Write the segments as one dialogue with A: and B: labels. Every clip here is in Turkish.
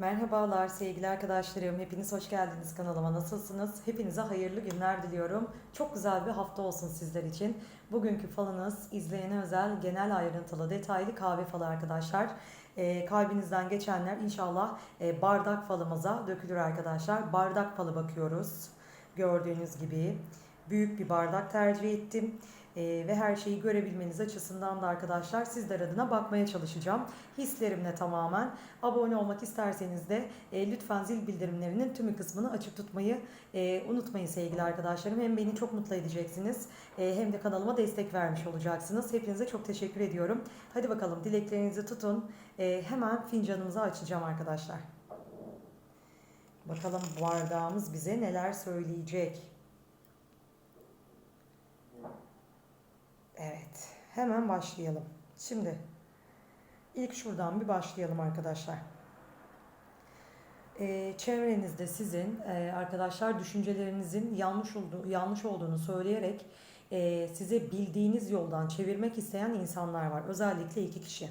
A: Merhabalar sevgili arkadaşlarım. Hepiniz hoş geldiniz kanalıma. Nasılsınız? Hepinize hayırlı günler diliyorum. Çok güzel bir hafta olsun sizler için. Bugünkü falınız izleyene özel genel ayrıntılı detaylı kahve falı arkadaşlar. Ee, kalbinizden geçenler inşallah e, bardak falımıza dökülür arkadaşlar. Bardak falı bakıyoruz. Gördüğünüz gibi büyük bir bardak tercih ettim. Ee, ve her şeyi görebilmeniz açısından da arkadaşlar sizler adına bakmaya çalışacağım. Hislerimle tamamen. Abone olmak isterseniz de e, lütfen zil bildirimlerinin tümü kısmını açık tutmayı e, unutmayın sevgili arkadaşlarım. Hem beni çok mutlu edeceksiniz e, hem de kanalıma destek vermiş olacaksınız. Hepinize çok teşekkür ediyorum. Hadi bakalım dileklerinizi tutun. E, hemen fincanımızı açacağım arkadaşlar. Bakalım bardağımız bize neler söyleyecek. Evet, hemen başlayalım. Şimdi ilk şuradan bir başlayalım arkadaşlar. Ee, çevrenizde sizin e, arkadaşlar düşüncelerinizin yanlış olduğu yanlış olduğunu söyleyerek e, size bildiğiniz yoldan çevirmek isteyen insanlar var. Özellikle iki kişi.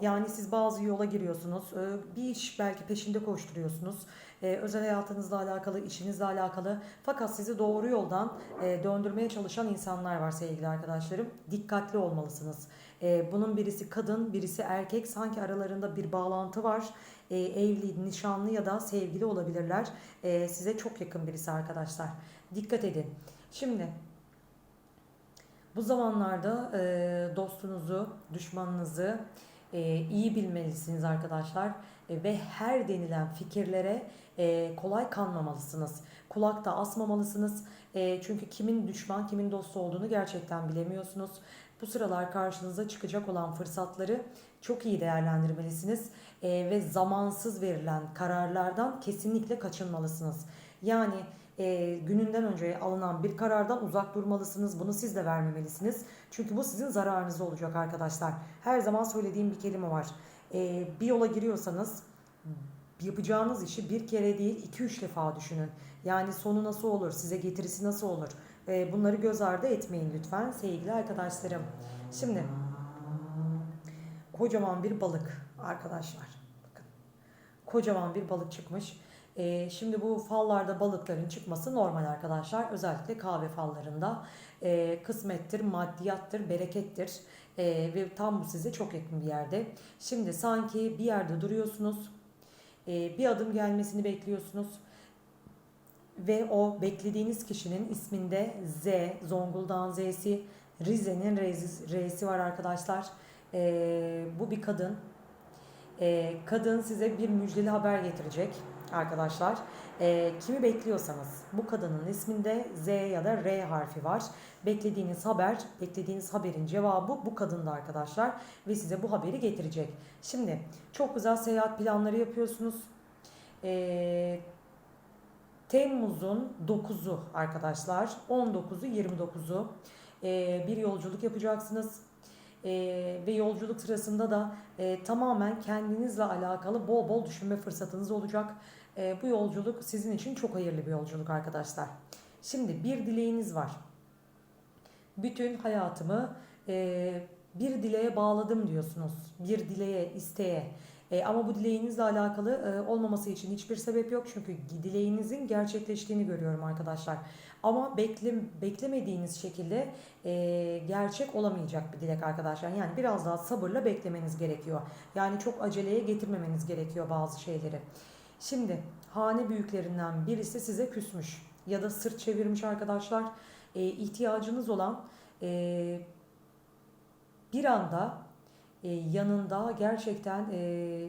A: Yani siz bazı yola giriyorsunuz, e, bir iş belki peşinde koşturuyorsunuz. E, özel hayatınızla alakalı, işinizle alakalı. Fakat sizi doğru yoldan e, döndürmeye çalışan insanlar var sevgili arkadaşlarım. Dikkatli olmalısınız. E, bunun birisi kadın, birisi erkek. Sanki aralarında bir bağlantı var. E, evli, nişanlı ya da sevgili olabilirler. E, size çok yakın birisi arkadaşlar. Dikkat edin. Şimdi bu zamanlarda e, dostunuzu, düşmanınızı e, iyi bilmelisiniz arkadaşlar. E, ve her denilen fikirlere e, kolay kanmamalısınız. Kulakta asmamalısınız. E, çünkü kimin düşman, kimin dost olduğunu gerçekten bilemiyorsunuz. Bu sıralar karşınıza çıkacak olan fırsatları çok iyi değerlendirmelisiniz. Ve zamansız verilen kararlardan kesinlikle kaçınmalısınız. Yani e, gününden önce alınan bir karardan uzak durmalısınız. Bunu siz de vermemelisiniz. Çünkü bu sizin zararınıza olacak arkadaşlar. Her zaman söylediğim bir kelime var. E, bir yola giriyorsanız yapacağınız işi bir kere değil iki üç defa düşünün. Yani sonu nasıl olur, size getirisi nasıl olur? E, bunları göz ardı etmeyin lütfen sevgili arkadaşlarım. Şimdi kocaman bir balık arkadaşlar. Bakın. Kocaman bir balık çıkmış. E, şimdi bu fallarda balıkların çıkması normal arkadaşlar. Özellikle kahve fallarında e, kısmettir, maddiyattır, berekettir. E, ve tam bu size çok yakın bir yerde. Şimdi sanki bir yerde duruyorsunuz. E, bir adım gelmesini bekliyorsunuz. Ve o beklediğiniz kişinin isminde Z, Zonguldak'ın Z'si, Rize'nin R'si var arkadaşlar. E, bu bir kadın. E, kadın size bir müjdeli haber getirecek arkadaşlar. E, kimi bekliyorsanız bu kadının isminde Z ya da R harfi var. Beklediğiniz haber, beklediğiniz haberin cevabı bu kadında arkadaşlar ve size bu haberi getirecek. Şimdi çok güzel seyahat planları yapıyorsunuz. E, Temmuz'un 9'u arkadaşlar, 19'u 29'u e, bir yolculuk yapacaksınız. E, ve yolculuk sırasında da e, tamamen kendinizle alakalı bol bol düşünme fırsatınız olacak. E, bu yolculuk sizin için çok hayırlı bir yolculuk arkadaşlar. Şimdi bir dileğiniz var. Bütün hayatımı e, bir dileğe bağladım diyorsunuz. Bir dileğe, isteğe. E, ama bu dileğinizle alakalı e, olmaması için hiçbir sebep yok. Çünkü dileğinizin gerçekleştiğini görüyorum arkadaşlar. Ama bekle, beklemediğiniz şekilde e, gerçek olamayacak bir dilek arkadaşlar. Yani biraz daha sabırla beklemeniz gerekiyor. Yani çok aceleye getirmemeniz gerekiyor bazı şeyleri. Şimdi hane büyüklerinden birisi size küsmüş ya da sırt çevirmiş arkadaşlar. E, ihtiyacınız olan e, bir anda e, yanında gerçekten e,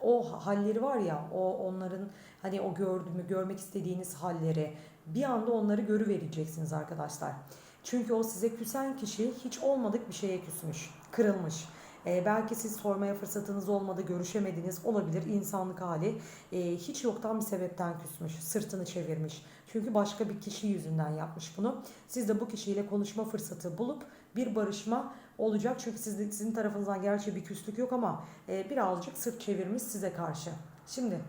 A: o halleri var ya o onların hani o gördüğümü görmek istediğiniz halleri bir anda onları görüvereceksiniz arkadaşlar. Çünkü o size küsen kişi hiç olmadık bir şeye küsmüş, kırılmış. E, belki siz sormaya fırsatınız olmadı, görüşemediniz olabilir insanlık hali. E, hiç yoktan bir sebepten küsmüş, sırtını çevirmiş. Çünkü başka bir kişi yüzünden yapmış bunu. Siz de bu kişiyle konuşma fırsatı bulup bir barışma olacak. Çünkü sizin, sizin tarafınızdan gerçi bir küslük yok ama e, birazcık sırt çevirmiş size karşı. Şimdi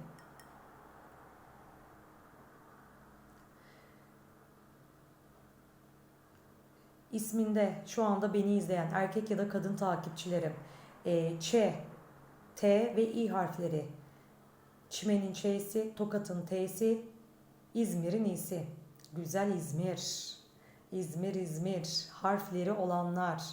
A: isminde şu anda beni izleyen erkek ya da kadın takipçilerim e, Ç, T ve İ harfleri Çimenin Ç'si, Tokat'ın T'si, İzmir'in İ'si. Güzel İzmir. İzmir, İzmir. Harfleri olanlar,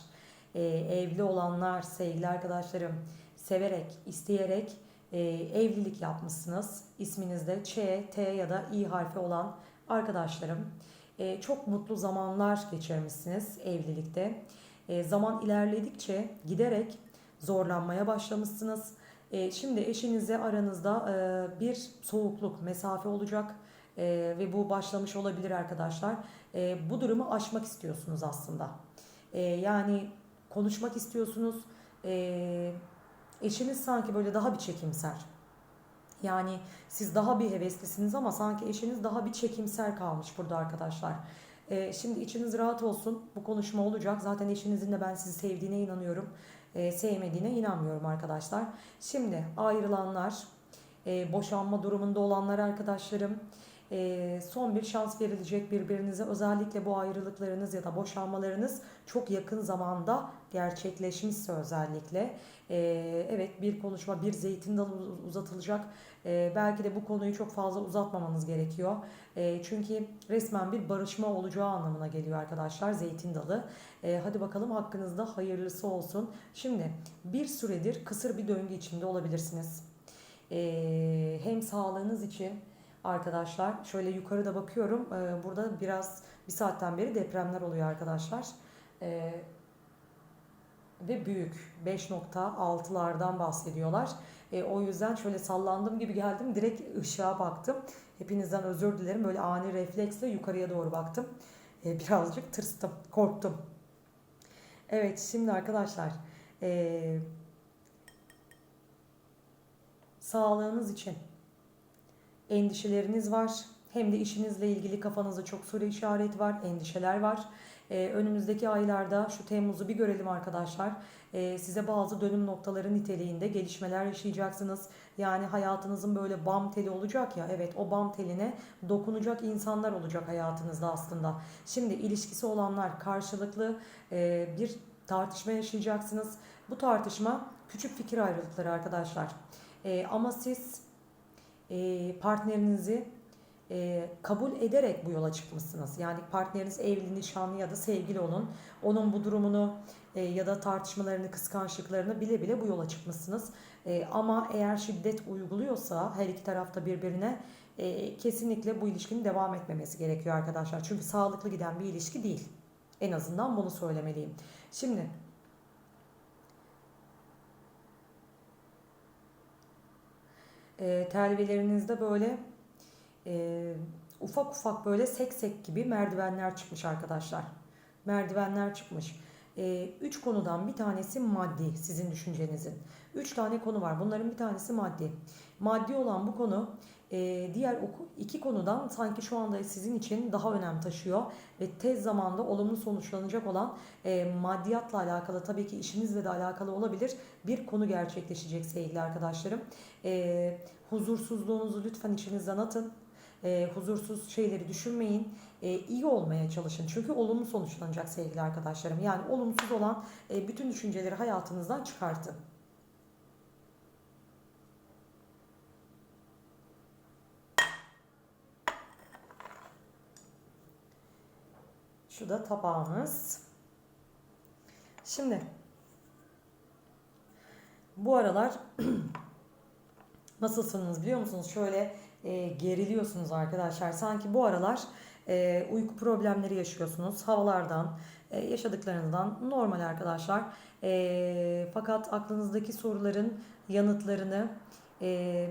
A: e, evli olanlar, sevgili arkadaşlarım, severek, isteyerek e, evlilik yapmışsınız. İsminizde Ç, T ya da İ harfi olan arkadaşlarım. E, çok mutlu zamanlar geçirmişsiniz evlilikte. E, zaman ilerledikçe giderek zorlanmaya başlamışsınız. E, şimdi eşinizle aranızda e, bir soğukluk, mesafe olacak e, ve bu başlamış olabilir arkadaşlar. E, bu durumu aşmak istiyorsunuz aslında. E, yani konuşmak istiyorsunuz. E, eşiniz sanki böyle daha bir çekimser. Yani siz daha bir heveslisiniz ama sanki eşiniz daha bir çekimser kalmış burada arkadaşlar. Ee, şimdi içiniz rahat olsun. Bu konuşma olacak. Zaten eşinizin de ben sizi sevdiğine inanıyorum. Ee, sevmediğine inanmıyorum arkadaşlar. Şimdi ayrılanlar, e, boşanma durumunda olanlar arkadaşlarım, e, son bir şans verilecek birbirinize. Özellikle bu ayrılıklarınız ya da boşanmalarınız çok yakın zamanda gerçekleşmişse özellikle. E, evet bir konuşma, bir zeytin dalı uzatılacak. E, belki de bu konuyu çok fazla uzatmamanız gerekiyor. E, çünkü resmen bir barışma olacağı anlamına geliyor arkadaşlar zeytin dalı. E, hadi bakalım hakkınızda hayırlısı olsun. Şimdi bir süredir kısır bir döngü içinde olabilirsiniz. E, hem sağlığınız için arkadaşlar şöyle yukarıda bakıyorum. E, burada biraz bir saatten beri depremler oluyor arkadaşlar. E, ve büyük 5.6'lardan bahsediyorlar. E, o yüzden şöyle sallandım gibi geldim. Direkt ışığa baktım. Hepinizden özür dilerim. Böyle ani refleksle yukarıya doğru baktım. Birazcık tırstım, korktum. Evet şimdi arkadaşlar e, sağlığınız için endişeleriniz var. Hem de işinizle ilgili kafanızda çok soru işareti var, endişeler var. Ee, önümüzdeki aylarda şu Temmuz'u bir görelim arkadaşlar. Ee, size bazı dönüm noktaları niteliğinde gelişmeler yaşayacaksınız. Yani hayatınızın böyle bam teli olacak ya. Evet o bam teline dokunacak insanlar olacak hayatınızda aslında. Şimdi ilişkisi olanlar karşılıklı e, bir tartışma yaşayacaksınız. Bu tartışma küçük fikir ayrılıkları arkadaşlar. E, ama siz e, partnerinizi e, kabul ederek bu yola çıkmışsınız. Yani partneriniz evli, nişanlı ya da sevgili olun. Onun bu durumunu e, ya da tartışmalarını, kıskançlıklarını bile bile bu yola çıkmışsınız. E, ama eğer şiddet uyguluyorsa her iki tarafta birbirine e, kesinlikle bu ilişkinin devam etmemesi gerekiyor arkadaşlar. Çünkü sağlıklı giden bir ilişki değil. En azından bunu söylemeliyim. Şimdi e, telvelerinizde böyle e, ufak ufak böyle seksek gibi merdivenler çıkmış arkadaşlar. Merdivenler çıkmış. E, üç konudan bir tanesi maddi sizin düşüncenizin. Üç tane konu var. Bunların bir tanesi maddi. Maddi olan bu konu e, diğer iki konudan sanki şu anda sizin için daha önem taşıyor ve tez zamanda olumlu sonuçlanacak olan e, maddiyatla alakalı tabii ki işinizle de alakalı olabilir bir konu gerçekleşecek sevgili arkadaşlarım. E, huzursuzluğunuzu lütfen içinizden atın e, huzursuz şeyleri düşünmeyin. E, iyi olmaya çalışın. Çünkü olumlu sonuçlanacak sevgili arkadaşlarım. Yani olumsuz olan e, bütün düşünceleri hayatınızdan çıkartın. Şu da tabağımız. Şimdi bu aralar nasılsınız biliyor musunuz? Şöyle e, geriliyorsunuz arkadaşlar. Sanki bu aralar e, uyku problemleri yaşıyorsunuz. Havalardan, e, yaşadıklarınızdan normal arkadaşlar. E, fakat aklınızdaki soruların yanıtlarını e,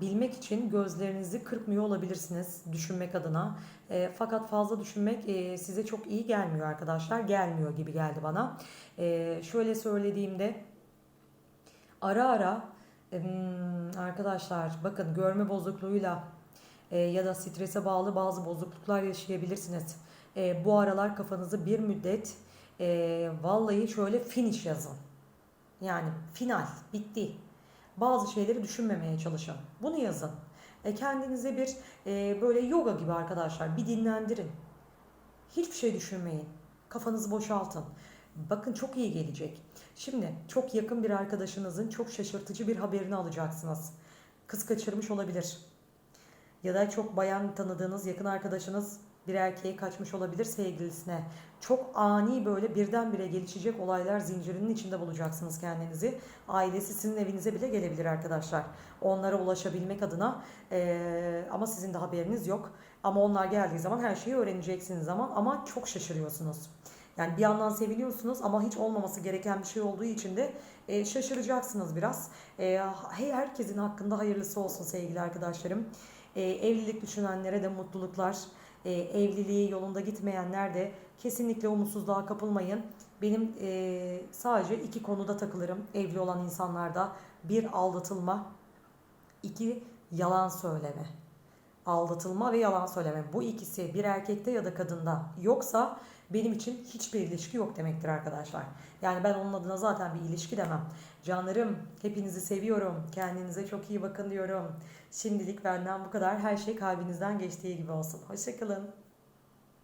A: bilmek için gözlerinizi kırpmıyor olabilirsiniz düşünmek adına. E, fakat fazla düşünmek e, size çok iyi gelmiyor arkadaşlar. Gelmiyor gibi geldi bana. E, şöyle söylediğimde ara ara Arkadaşlar bakın görme bozukluğuyla e, ya da strese bağlı bazı bozukluklar yaşayabilirsiniz. E, bu aralar kafanızı bir müddet e, vallahi şöyle finish yazın. Yani final, bitti. Bazı şeyleri düşünmemeye çalışın. Bunu yazın. kendinize bir böyle yoga gibi arkadaşlar bir dinlendirin. Hiçbir şey düşünmeyin. Kafanızı boşaltın. Bakın çok iyi gelecek. Şimdi çok yakın bir arkadaşınızın çok şaşırtıcı bir haberini alacaksınız. kız kaçırmış olabilir. Ya da çok bayan tanıdığınız yakın arkadaşınız bir erkeğe kaçmış olabilir sevgilisine. Çok ani böyle birdenbire gelişecek olaylar zincirinin içinde bulacaksınız kendinizi. Ailesi sizin evinize bile gelebilir arkadaşlar. Onlara ulaşabilmek adına eee, ama sizin de haberiniz yok. Ama onlar geldiği zaman her şeyi öğreneceksiniz zaman ama çok şaşırıyorsunuz. Yani bir yandan seviliyorsunuz ama hiç olmaması gereken bir şey olduğu için de e, şaşıracaksınız biraz. E, herkesin hakkında hayırlısı olsun sevgili arkadaşlarım. E, evlilik düşünenlere de mutluluklar. E, evliliği yolunda gitmeyenler de kesinlikle umutsuzluğa kapılmayın. Benim e, sadece iki konuda takılırım evli olan insanlarda. Bir aldatılma, iki yalan söyleme. Aldatılma ve yalan söyleme. Bu ikisi bir erkekte ya da kadında yoksa benim için hiçbir ilişki yok demektir arkadaşlar. Yani ben onun adına zaten bir ilişki demem. Canlarım hepinizi seviyorum. Kendinize çok iyi bakın diyorum. Şimdilik benden bu kadar. Her şey kalbinizden geçtiği gibi olsun. Hoşçakalın.